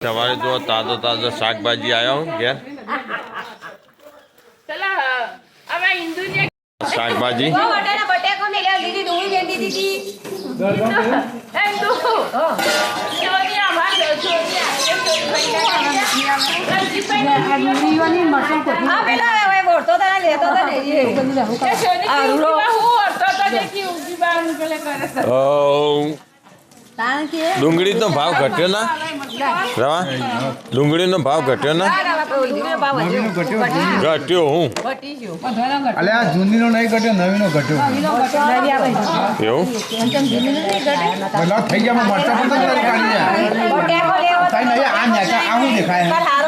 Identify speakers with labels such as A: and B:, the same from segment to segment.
A: સવારે જો તાજો તાજો શાકભાજી આવ્યો ઘેર. શાકભાજી.
B: લેતો
A: ડુંગળીનો ભાવ ઘટ્યો ના? રવા ડુંગળીનો ભાવ ઘટ્યો ના. ઘટ્યો હું?
C: અલે આ જૂનીનો નહીં ઘટ્યો નવીનો ઘટ્યો.
A: એવું?
C: થઈ ગયા મરચા પણ તો કાઢી જાય આ આ હું દેખાય.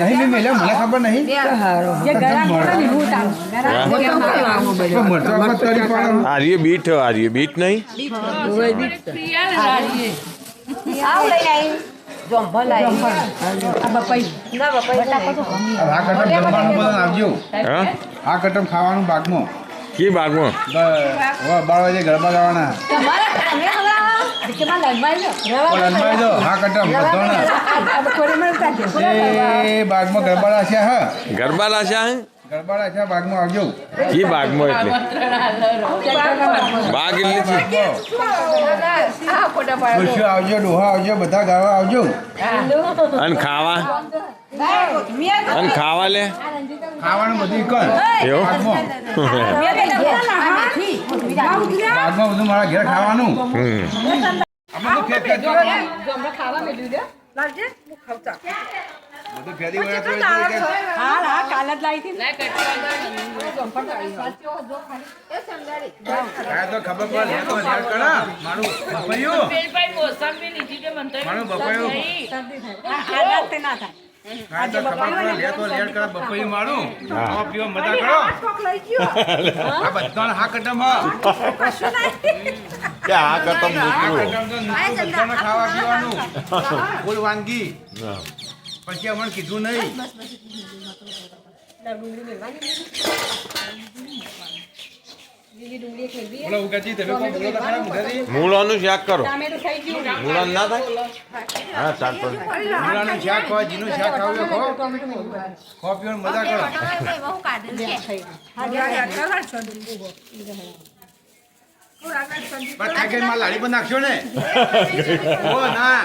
C: નહીં મેં મેલ્યા મને ખબર નહીં.
A: આર્ય બીટ આર્ય બીટ નહીં?
B: આવ આવી.
C: આ કટમ ખાવાનું બાગમાં.
A: કી બાગમાં
C: બાર વાગે ગરબા ગાવાના. બાગમાં ગરબા રાખ્યા હા.
A: ગરબા લાશા હે?
C: ગરબા રાખ્યા બાગમાં આવજો.
A: કી બાગમાં એટલે? બાગ એટલે છે
B: આ ફોટા પાડો.
C: ડોશીઓ આવજો ડોહા આવજો બધા ગાવા આવજો.
A: અને ખાવા? અને ખાવા લે?
C: ખાવાનું બધું કર
A: એવું.
C: બાગમાં બધું મારા ઘેર ખાવાનું
A: હમ
C: અમે તો ફેંક ફેંક કરવાનું. બધું ફેરી વળ્યા તો એ તો કે તો ખબર પડે તો હેડ કરા મારું બપૈયું. મારું બપૈયું. ના તો ખબર પડે લે તો લેડ કરો. બપૈયું મારું.
A: હા.
C: ખાવા પીવા મજા કરો. હા કટમ હા.
A: કે આ કટમ
C: આ
A: નીકળું
C: કટમ તો નીકળું બધાને ખાવા પીવાનું. ફૂલ વાનગી પછી અમને કીધું નહીં
A: મૂળાનું શાક કરો. મૂળાનું ના થાય? હા શાક પણ
C: મૂળાનું શાક ખાવા જીનું શાક ખાવું ખો. ખાઓ. મજા કરો. પણ લાડી પર નાખશો ને. ઓ ના.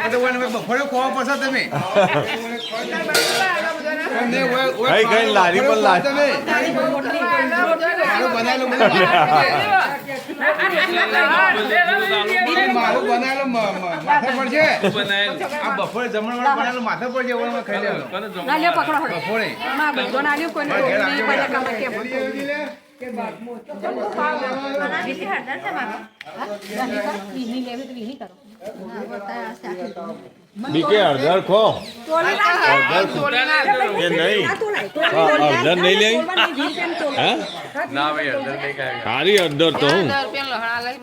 C: એ તો ઓને બપોરે ખોવા પડશે તમે. લાડી પણ
A: ખાઈ ખાઈને લારી પર લારી.
C: તમે મારું બનાવેલું મારું બનાવેલું માથે આ બપોરે જમણવાર બનાવેલું માથે પડશે એવું અમે ખાઈ લેવાનું. ઘેર આવજો બધા.
A: નહીં? હળદર ખો હળદર ખો. કે નહીં હા, લઈ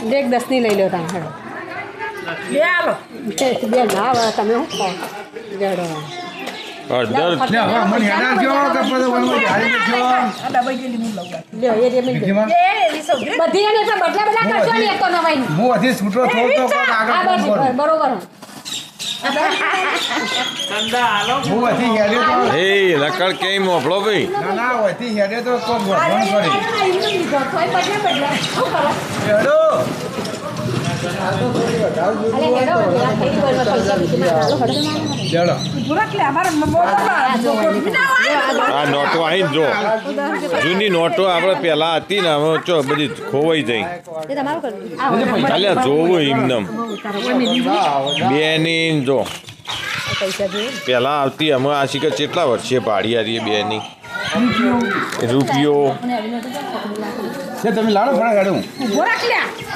A: તો
D: એક દસની લઈ લો તમે હેડો. બે ના આવે તમે શું કહો જડો
A: હળદર
C: ને હેડા છો કે પછી ઓલું ગાડી છો?
D: લ્યો એ જે મિલ
C: જેમાં
D: બધી એને બદલા બદલા કરશો ને એક તો નવાઈ
C: હું હજી છૂટો થોડો તો આગળ
D: બસ
C: ફોન કરું.
D: બરોબર.
C: તો
A: એ લકડ કે મોકલો ભાઈ
C: ના ના હજી હેડે તો કોક ફોન કરી હેડો
A: આ નોટો અહીં જો. જૂની નોટો આપણે પેલા હતી ને હવે ચો બધી ખોવાઈ જઈ ચાલ્યા જોવું એમનેમ. બેની જો. પેલા આવતી અમે આ શીખર કેટલા વર્ષે પાડી બે બેની? રૂપિયો.
C: તમે લાડો ફરા હેડું
D: ઊભો રાખ લ્યા